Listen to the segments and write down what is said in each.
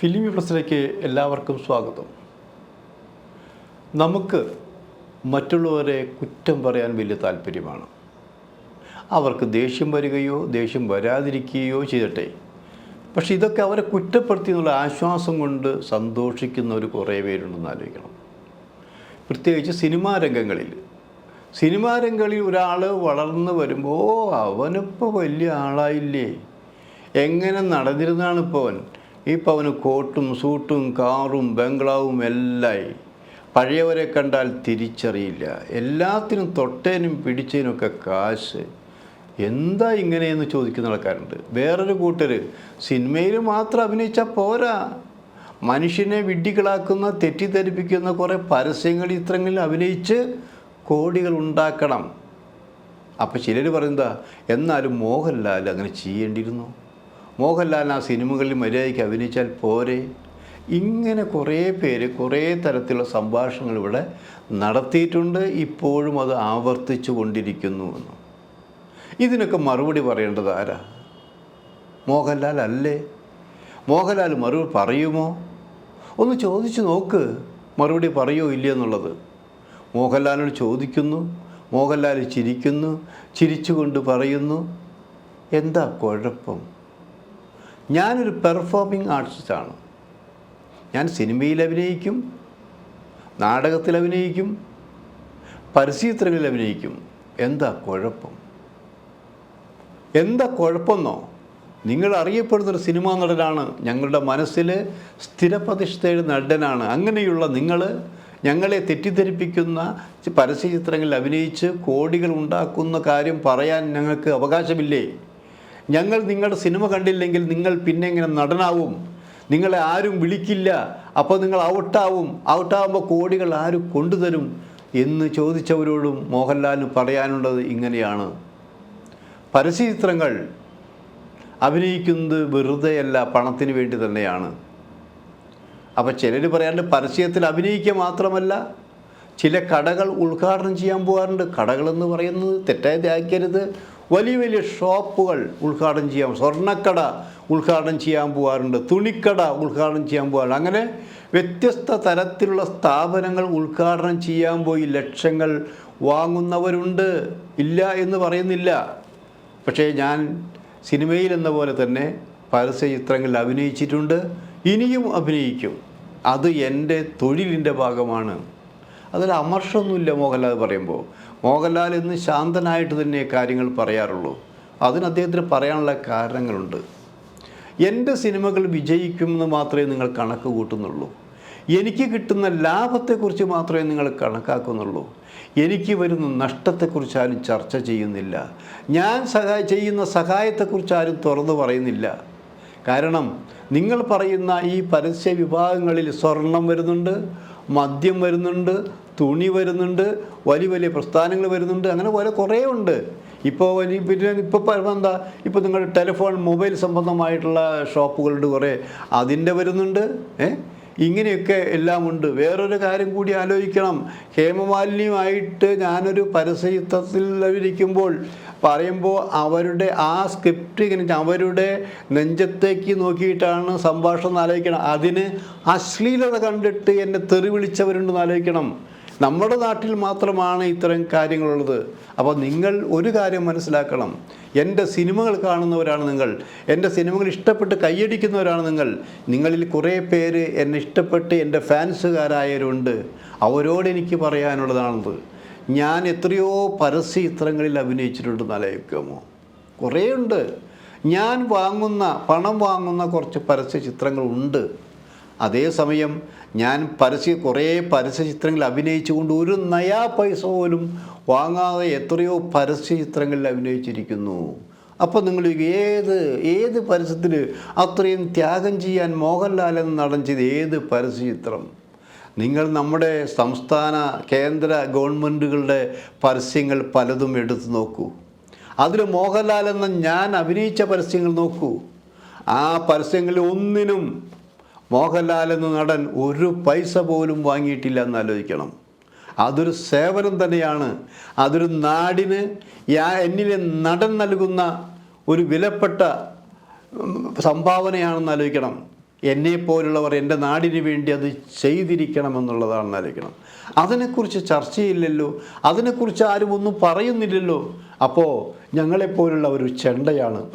Film പ്ലസിലേക്ക് എല്ലാവർക്കും സ്വാഗതം. നമുക്ക് മറ്റുള്ളവരെ കുറ്റം പറയാൻ വലിയ താല്പര്യമാണ്. അവർക്ക് ദേഷ്യം വരികയോ ദേഷ്യം വരാതിരിക്കുകയോ ചെയ്തിട്ടെ പക്ഷെ ഇതൊക്കെ അവരെ കുറ്റപ്പെടുത്തി എന്നുള്ള ആശ്വാസം കൊണ്ട് സന്തോഷിക്കുന്നവർ കുറേ പേരുണ്ടെന്ന് ആലോചിക്കണം. പ്രത്യേകിച്ച് സിനിമാ രംഗങ്ങളിൽ. സിനിമാ രംഗങ്ങളിൽ ഒരാൾ വളർന്നു വരുമ്പോൾ "ഓ, അവനിപ്പോൾ വലിയ ആളായില്ലേ? എങ്ങനെ നടന്നിരുന്നാണ് ഇപ്പോൾ അവൻ? ഇപ്പോൾ അവന് കോട്ടും സൂട്ടും കാറും ബംഗ്ലാവും എല്ലായി. പഴയവരെ കണ്ടാൽ തിരിച്ചറിയില്ല. എല്ലാത്തിനും തൊട്ടേനും പിടിച്ചതിനൊക്കെ കാശ്. എന്താ ഇങ്ങനെയെന്ന് ചോദിക്കുന്ന ആൾക്കാരുണ്ട്. വേറൊരു കൂട്ടർ സിനിമയിൽ മാത്രം അഭിനയിച്ചാൽ പോരാ. മനുഷ്യനെ വിഡ്ഢികളാക്കുന്ന തെറ്റിദ്ധരിപ്പിക്കുന്ന കുറേ പരസ്യങ്ങൾ ഇത്രങ്ങളിൽ അഭിനയിച്ച് കോടികൾ ഉണ്ടാക്കണം. അപ്പോൾ ചിലർ പറയുന്നതാ എന്നാലും മോഹൻലാൽ അങ്ങനെ ചെയ്യേണ്ടിയിരുന്നു. മോഹൻലാൽ ആ സിനിമകളിൽ മര്യാദയ്ക്ക് അഭിനയിച്ചാൽ പോരെ? ഇങ്ങനെ കുറേ പേര് കുറേ തരത്തിലുള്ള സംഭാഷണങ്ങൾ ഇവിടെ നടത്തിയിട്ടുണ്ട്. ഇപ്പോഴും അത് ആവർത്തിച്ചു കൊണ്ടിരിക്കുന്നു എന്ന്. ഇതിനൊക്കെ മറുപടി പറയേണ്ടത് ആരാ? മോഹൻലാൽ അല്ലേ? മോഹൻലാൽ മറുപടി പറയുമോ? ഒന്ന് ചോദിച്ചു നോക്ക്. മറുപടി പറയോ ഇല്ല എന്നുള്ളത്. മോഹൻലാലിനോട് ചോദിക്കുന്നു. മോഹൻലാൽ ചിരിക്കുന്നു. ചിരിച്ചുകൊണ്ട് പറയുന്നു. എന്താ കുഴപ്പം? ഞാനൊരു പെർഫോമിംഗ് ആർട്ടിസ്റ്റാണ് ഞാൻ സിനിമയിൽ അഭിനയിക്കും നാടകത്തിൽ അഭിനയിക്കും പരസ്യചിത്രങ്ങളിൽ അഭിനയിക്കും. എന്താ കുഴപ്പം? എന്താ കുഴപ്പമെന്നോ? നിങ്ങൾ അറിയപ്പെടുന്നൊരു സിനിമാ നടനാണ് ഞങ്ങളുടെ മനസ്സിൽ സ്ഥിരപ്രതിഷ്ഠയുടെ നടനാണ്. അങ്ങനെയുള്ള നിങ്ങൾ ഞങ്ങളെ തെറ്റിദ്ധരിപ്പിക്കുന്ന പരസ്യചിത്രങ്ങളിൽ അഭിനയിച്ച് കോടികൾ ഉണ്ടാക്കുന്ന കാര്യം പറയാൻ ഞങ്ങൾക്ക് അവകാശമില്ലേ? ഞങ്ങൾ നിങ്ങളുടെ സിനിമ കണ്ടില്ലെങ്കിൽ നിങ്ങൾ പിന്നെ എങ്ങനെ നടനാവും? നിങ്ങളെ ആരും വിളിക്കില്ല. അപ്പോൾ നിങ്ങൾ ഔട്ടാവും. ഔട്ടാവുമ്പോൾ കോടികൾ ആരും കൊണ്ടുതരും എന്ന് ചോദിച്ചവരോടും മോഹൻലാലിന് പറയാനുള്ളത് ഇങ്ങനെയാണ്. പരസ്യചിത്രങ്ങൾ അഭിനയിക്കുന്നത് വെറുതെയല്ല പണത്തിന് വേണ്ടി തന്നെയാണ്. അപ്പോൾ ചിലർ പറയാണ്ട് പരസ്യത്തിൽ അഭിനയിക്കുക മാത്രമല്ല ചില കടകൾ ഉദ്ഘാടനം ചെയ്യാൻ പോകാറുണ്ട്. കടകളെന്ന് പറയുന്നത് തെറ്റായി ത്യാഗരുത് വലിയ വലിയ ഷോപ്പുകൾ ഉദ്ഘാടനം ചെയ്യാം. സ്വർണക്കട ഉദ്ഘാടനം ചെയ്യാൻ പോകാറുണ്ട് തുണിക്കട ഉദ്ഘാടനം ചെയ്യാൻ പോകാറുണ്ട് അങ്ങനെ വ്യത്യസ്ത തരത്തിലുള്ള സ്ഥാപനങ്ങൾ ഉദ്ഘാടനം ചെയ്യാൻ പോയി. ലക്ഷങ്ങൾ വാങ്ങുന്നവരുണ്ട്. ഇല്ല എന്ന് പറയുന്നില്ല. പക്ഷേ ഞാൻ സിനിമയിൽ എന്ന പോലെ തന്നെ പരസ്യ ചിത്രങ്ങളിൽ അഭിനയിച്ചിട്ടുണ്ട്. ഇനിയും അഭിനയിക്കും. അത് എന്റെ തൊഴിലിന്റെ ഭാഗമാണ്. അതിൽ അമർഷമൊന്നുമില്ല മോഹൻലാൽ പറയുമ്പോൾ. മോഹൻലാൽ ഇന്ന് ശാന്തനായിട്ട് തന്നെ കാര്യങ്ങൾ പറയാറുള്ളൂ. അതിന് അദ്ദേഹത്തിന് പറയാനുള്ള കാരണങ്ങളുണ്ട്. എന്റെ സിനിമകൾ വിജയിക്കുമെന്ന് മാത്രമേ നിങ്ങൾ കണക്ക് കൂട്ടുന്നുള്ളൂ. എനിക്ക് കിട്ടുന്ന ലാഭത്തെക്കുറിച്ച് മാത്രമേ നിങ്ങൾ കണക്കാക്കുന്നുള്ളൂ. എനിക്ക് വരുന്ന നഷ്ടത്തെക്കുറിച്ച് ആരും ചർച്ച ചെയ്യുന്നില്ല. ഞാൻ സഹായ ചെയ്യുന്ന സഹായത്തെക്കുറിച്ച് ആരും തുറന്നു പറയുന്നില്ല. കാരണം നിങ്ങൾ പറയുന്ന ഈ പരസ്യ വിഭാഗങ്ങളിൽ സ്വർണം വരുന്നുണ്ട് മദ്യം വരുന്നുണ്ട് തുണി വരുന്നുണ്ട് വലിയ വലിയ പ്രസ്ഥാനങ്ങൾ വരുന്നുണ്ട് അങ്ങനെ പോലെ കുറേ ഉണ്ട്. ഇപ്പോൾ വലിയ പിന്നെ ഇപ്പോൾ പറയുമ്പോൾ എന്താ ഇപ്പോൾ നിങ്ങളുടെ ടെലിഫോൺ മൊബൈൽ സംബന്ധമായിട്ടുള്ള ഷോപ്പുകളുണ്ട് കുറേ. അതിന്റെ വരുന്നുണ്ട് ഏ? ഇങ്ങനെയൊക്കെ എല്ലാം ഉണ്ട്. വേറൊരു കാര്യം കൂടി ആലോചിക്കണം. ഹേമമാലിന്യമായിട്ട് ഞാനൊരു പരസ്യചിത്രത്തിൽ ഇരിക്കുമ്പോൾ പറയുമ്പോൾ അവരുടെ ആ സ്ക്രിപ്റ്റ് ഇങ്ങനെ അവരുടെ നെഞ്ചത്തേക്ക് നോക്കിയിട്ടാണ് സംഭാഷണം ആലോചിക്കണം അതിന് അശ്ലീലത കണ്ടിട്ട് എന്നെ തെറി വിളിച്ചവരുണ്ടെന്ന് ആലോചിക്കണം. നമ്മുടെ നാട്ടിൽ മാത്രമാണ് ഇത്തരം കാര്യങ്ങളുള്ളത്. അപ്പോൾ നിങ്ങൾ ഒരു കാര്യം മനസ്സിലാക്കണം. എന്റെ സിനിമകൾ കാണുന്നവരാണ് നിങ്ങൾ. എന്റെ സിനിമകൾ ഇഷ്ടപ്പെട്ട് കൈയടിക്കുന്നവരാണ് നിങ്ങൾ. നിങ്ങളിൽ കുറേ പേര് എന്നെ ഇഷ്ടപ്പെട്ട് എന്റെ ഫാൻസുകാരായവരുണ്ട്. അവരോട് എനിക്ക് പറയാനുള്ളതാണത്. ഞാൻ എത്രയോ പരസ്യ ചിത്രങ്ങളിൽ അഭിനയിച്ചിട്ടുണ്ട് ആലോചിക്കാമോ കുറേ ഉണ്ട് ഞാൻ വാങ്ങുന്ന പണം വാങ്ങുന്ന കുറച്ച് പരസ്യ ചിത്രങ്ങളുണ്ട്. അതേസമയം ഞാൻ പരസ്യ കുറേ പരസ്യ ചിത്രങ്ങളിൽ അഭിനയിച്ചുകൊണ്ട് ഒരു നയാ പൈസ പോലും വാങ്ങാതെ എത്രയോ പരസ്യ ചിത്രങ്ങളിൽ അഭിനയിച്ചിരിക്കുന്നു. അപ്പോൾ നിങ്ങൾ ഏത് ഏത് പരസ്യത്തിൽ അത്രയും ത്യാഗം ചെയ്യാൻ മോഹൻലാൽ എന്ന് നടൻ ചെയ്ത് ഏത് പരസ്യ ചിത്രം? നിങ്ങൾ നമ്മുടെ സംസ്ഥാന കേന്ദ്ര ഗവൺമെന്റുകളുടെ പരസ്യങ്ങൾ പലതും എടുത്തു നോക്കൂ. അതിൽ മോഹൻലാൽ എന്ന ഞാൻ അഭിനയിച്ച പരസ്യങ്ങൾ നോക്കൂ. ആ പരസ്യങ്ങളിൽ ഒന്നിനും മോഹൻലാൽ എന്ന നടൻ ഒരു പൈസ പോലും വാങ്ങിയിട്ടില്ല എന്ന് ആലോചിക്കണം അതൊരു സേവനം തന്നെയാണ്. അതൊരു നാടിന് യാ എന്നിലെ നടൻ നൽകുന്ന ഒരു വിലപ്പെട്ട സംഭാവനയാണെന്ന് ആലോചിക്കണം. എന്നെപ്പോലുള്ളവർ എന്റെ നാടിന് വേണ്ടി അത് ചെയ്തിരിക്കണമെന്നുള്ളതാണ് ആലോചിക്കണം. അതിനെക്കുറിച്ച് ചർച്ചയില്ലല്ലോ. അതിനെക്കുറിച്ച് ആരും ഒന്നും പറയുന്നില്ലല്ലോ. അപ്പോൾ ഞങ്ങളെപ്പോലുള്ള ഒരു ചെണ്ടയാണ്.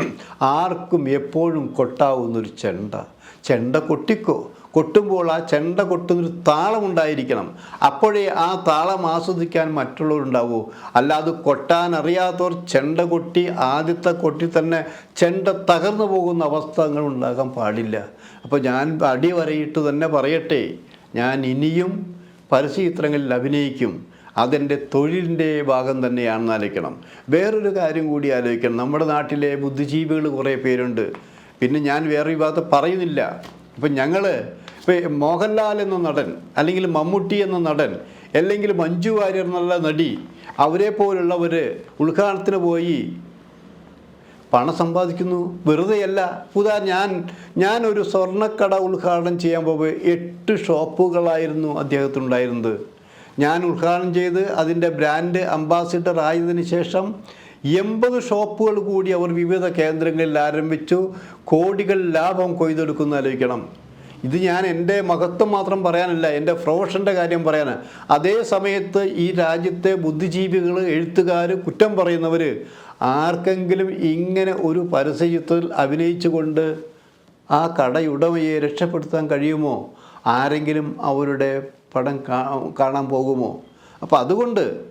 ആർക്കും എപ്പോഴും കൊട്ടാവുന്നൊരു ചെണ്ട. ചെണ്ട കൊട്ടിക്കോ. കൊട്ടുമ്പോൾ ആ ചെണ്ട കൊട്ടുന്നൊരു താളമുണ്ടായിരിക്കണം അപ്പോഴേ ആ താളം ആസ്വദിക്കാൻ മറ്റുള്ളവരുണ്ടാവൂ. അല്ലാതെ കൊട്ടാൻ അറിയാത്തവർ ചെണ്ട കൊട്ടി ആദ്യത്തെ കൊട്ടി തന്നെ ചെണ്ട തകർന്നു പോകുന്ന അവസ്ഥകൾ ഉണ്ടാകാൻ പാടില്ല. അപ്പോൾ ഞാൻ അടിവരയിട്ട് തന്നെ പറയട്ടെ. ഞാൻ ഇനിയും പരസ്യചിത്രങ്ങളിൽ അഭിനയിക്കും. അതെന്റെ തൊഴിലിന്റെ ഭാഗം തന്നെയാണെന്ന് ആലോചിക്കണം. വേറൊരു കാര്യം കൂടി ആലോചിക്കണം. നമ്മുടെ നാട്ടിലെ ബുദ്ധിജീവികൾ കുറേ പേരുണ്ട്. പിന്നെ ഞാൻ വേറെ ഭാഗത്ത് പറയുന്നില്ല. ഇപ്പം ഞങ്ങൾ ഇപ്പം മോഹൻലാൽ എന്ന നടൻ അല്ലെങ്കിൽ മമ്മൂട്ടി എന്ന നടൻ അല്ലെങ്കിൽ മഞ്ജു വാര്യർ എന്നുള്ള നടി അവരെ പോലുള്ളവർ ഉദ്ഘാടനത്തിന് പോയി പണം സമ്പാദിക്കുന്നു. വെറുതെയല്ല. ഉദാ ഞാൻ ഞാൻ ഒരു സ്വർണക്കട ഉദ്ഘാടനം ചെയ്യാൻ പോകുമ്പോൾ എട്ട് ഷോപ്പുകളായിരുന്നു അദ്ദേഹത്തിനുണ്ടായിരുന്നത്. ഞാൻ ഉദ്ഘാടനം ചെയ്ത് അതിന്റെ ബ്രാൻഡ് അംബാസിഡർ ആയതിനു ശേഷം എൺപത് ഷോപ്പുകൾ കൂടി അവർ വിവിധ കേന്ദ്രങ്ങളിൽ ആരംഭിച്ചു. കോടികൾ ലാഭം കൊയ്തെടുക്കുന്ന ആലോചിക്കണം. ഇത് ഞാൻ എന്റെ മഹത്വം മാത്രം പറയാനല്ല എന്റെ പ്രൊഫഷന്റെ കാര്യം പറയാനാണ്. അതേ സമയത്ത് ഈ രാജ്യത്തെ ബുദ്ധിജീവികൾ എഴുത്തുകാർ കുറ്റം പറയുന്നവർ ആർക്കെങ്കിലും ഇങ്ങനെ ഒരു പരസ്യത്തിൽ അഭിനയിച്ചുകൊണ്ട് ആ കടയുടമയെ രക്ഷപ്പെടുത്താൻ കഴിയുമോ? ആരെങ്കിലും അവരുടെ പടം കാണാൻ പോകുമോ? അപ്പോൾ അതുകൊണ്ട്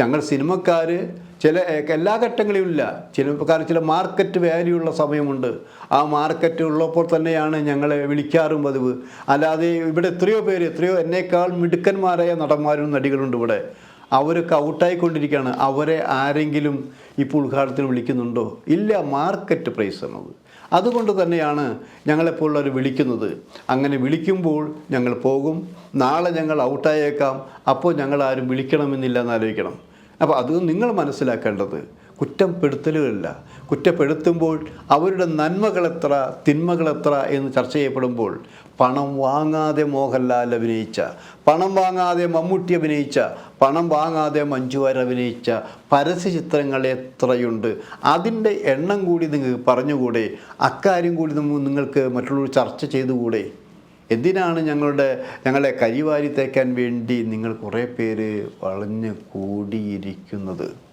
ഞങ്ങൾ സിനിമക്കാർ ചില എല്ലാ ഘട്ടങ്ങളിലും ഇല്ല. സിനിമക്കാർ ചില മാർക്കറ്റ് വാല്യൂ ഉള്ള സമയമുണ്ട്. ആ മാർക്കറ്റ് ഉള്ളപ്പോൾ തന്നെയാണ് ഞങ്ങളെ വിളിക്കാറും പതിവ്. അല്ലാതെ ഇവിടെ എത്രയോ പേര് എത്രയോ എന്നേക്കാൾ മിടുക്കന്മാരായ നടന്മാരും നടികളുണ്ട് ഇവിടെ. അവരൊക്കെ ഔട്ടായിക്കൊണ്ടിരിക്കുകയാണ്. അവരെ ആരെങ്കിലും ഇപ്പോൾ ഉദ്ഘാടനത്തിന് വിളിക്കുന്നുണ്ടോ? ഇല്ല മാർക്കറ്റ് പ്രൈസ് എന്നത്. അതുകൊണ്ട് തന്നെയാണ് ഞങ്ങളെപ്പോലുള്ളവർ വിളിക്കുന്നത്. അങ്ങനെ വിളിക്കുമ്പോൾ ഞങ്ങൾ പോകും. നാളെ ഞങ്ങൾ ഔട്ടായേക്കാം. അപ്പോൾ ഞങ്ങൾ ആരും വിളിക്കണമെന്നില്ല എന്നാലോചിക്കണം അപ്പോൾ അത് നിങ്ങൾ മനസ്സിലാക്കേണ്ടത്. കുറ്റപ്പെടുത്തലുകളില്ല കുറ്റപ്പെടുത്തുമ്പോൾ അവരുടെ നന്മകളെത്ര തിന്മകളെത്ര എന്ന് ചർച്ച ചെയ്യപ്പെടുമ്പോൾ പണം വാങ്ങാതെ മോഹൻലാൽ അഭിനയിച്ച പണം വാങ്ങാതെ മമ്മൂട്ടി അഭിനയിച്ച പണം വാങ്ങാതെ മഞ്ജുവാർ അഭിനയിച്ച പരസ്യ ചിത്രങ്ങൾ എത്രയുണ്ട്? അതിന്റെ എണ്ണം കൂടി നിങ്ങൾക്ക് പറഞ്ഞുകൂടെ? അക്കാര്യം കൂടി നിങ്ങൾക്ക് മറ്റുള്ളവർ ചർച്ച ചെയ്തുകൂടെ? എന്തിനാണ് ഞങ്ങളുടെ ഞങ്ങളെ കരിവാരി തേക്കാൻ വേണ്ടി നിങ്ങൾ കുറേ പേര് വളഞ്ഞു കൂടിയിരിക്കുന്നത്?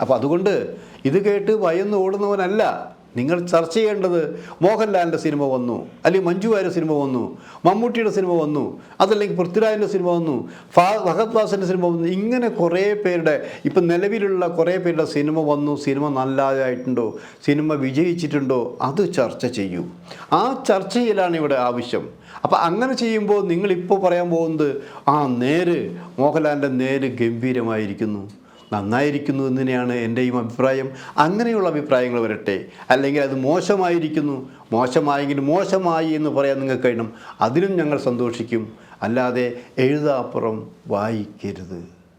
അപ്പോൾ അതുകൊണ്ട് ഇത് കേട്ട് ഭയന്ന് ഓടുന്നവനല്ല. നിങ്ങൾ ചർച്ച ചെയ്യേണ്ടത് മോഹൻലാലിന്റെ സിനിമ വന്നു അല്ലെങ്കിൽ മഞ്ജു വാര്യ സിനിമ വന്നു മമ്മൂട്ടിയുടെ സിനിമ വന്നു അതല്ലെങ്കിൽ പൃഥ്വിരാജിന്റെ സിനിമ വന്നു ഫാ ഭഗത് ദാസിന്റെ സിനിമ വന്നു ഇങ്ങനെ കുറേ പേരുടെ ഇപ്പം നിലവിലുള്ള കുറേ പേരുടെ സിനിമ വന്നു സിനിമ നല്ലതായിട്ടുണ്ടോ സിനിമ വിജയിച്ചിട്ടുണ്ടോ അത് ചർച്ച ചെയ്യൂ. ആ ചർച്ചയിലാണ് ഇവിടെ ആവശ്യം. അപ്പോൾ അങ്ങനെ ചെയ്യുമ്പോൾ നിങ്ങളിപ്പോൾ പറയാൻ പോകുന്നത് ആ നേര് മോഹൻലാലിന്റെ നേര് ഗംഭീരമായിരിക്കുന്നു. നന്നായിരിക്കുന്നു എന്ന് തന്നെയാണ് എന്റെയും അഭിപ്രായം. അങ്ങനെയുള്ള അഭിപ്രായങ്ങൾ വരട്ടെ. അല്ലെങ്കിൽ അത് മോശമായിരിക്കുന്നു. മോശമായെങ്കിൽ മോശമായി എന്ന് പറയാൻ നിങ്ങൾക്ക് കഴിയണം. അതിനും ഞങ്ങൾ സന്തോഷിക്കും. അല്ലാതെ എഴുതാപ്പുറം വായിക്കരുത്.